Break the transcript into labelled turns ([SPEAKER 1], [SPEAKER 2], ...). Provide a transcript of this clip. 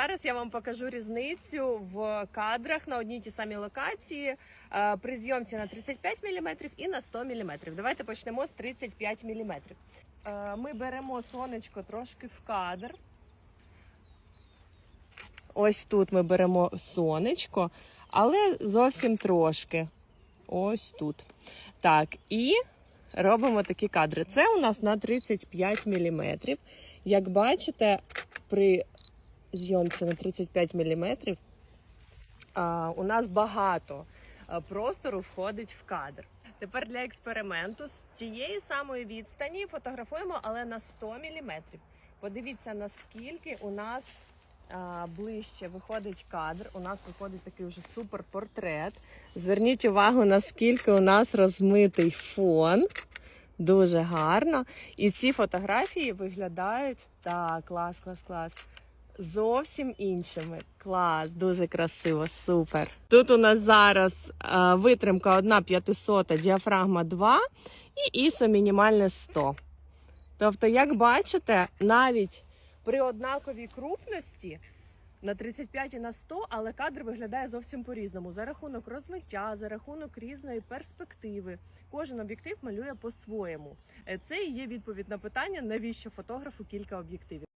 [SPEAKER 1] Зараз я вам покажу різницю в кадрах на одній ті самій локації е, при зйомці на 35 мм і на 100 мм. Давайте почнемо з 35 мм. Е, Ми беремо сонечко трошки в кадр. Ось тут ми беремо сонечко, але зовсім трошки. Ось тут. Так, і робимо такі кадри. Це у нас на 35 мм. Як бачите, при зйомці на 35 мм у нас багато простору входить в кадр. Тепер для експерименту з тієї самої відстані фотографуємо, але на 100 мм. Подивіться, наскільки у нас а, ближче виходить кадр. У нас виходить такий вже супер портрет. Зверніть увагу, наскільки у нас розмитий фон. Дуже гарно. І ці фотографії виглядають так, клас, клас, клас. Зовсім іншими. Клас, дуже красиво, супер. Тут у нас зараз е, витримка 1 500, діафрагма 2 і ISO мінімальне 100. Тобто, як бачите, навіть при однаковій крупності на 35 і на 100, але кадр виглядає зовсім по-різному. За рахунок розмиття, за рахунок різної перспективи. Кожен об'єктив малює по-своєму. Е, Це і є відповідь на питання, навіщо фотографу кілька об'єктивів.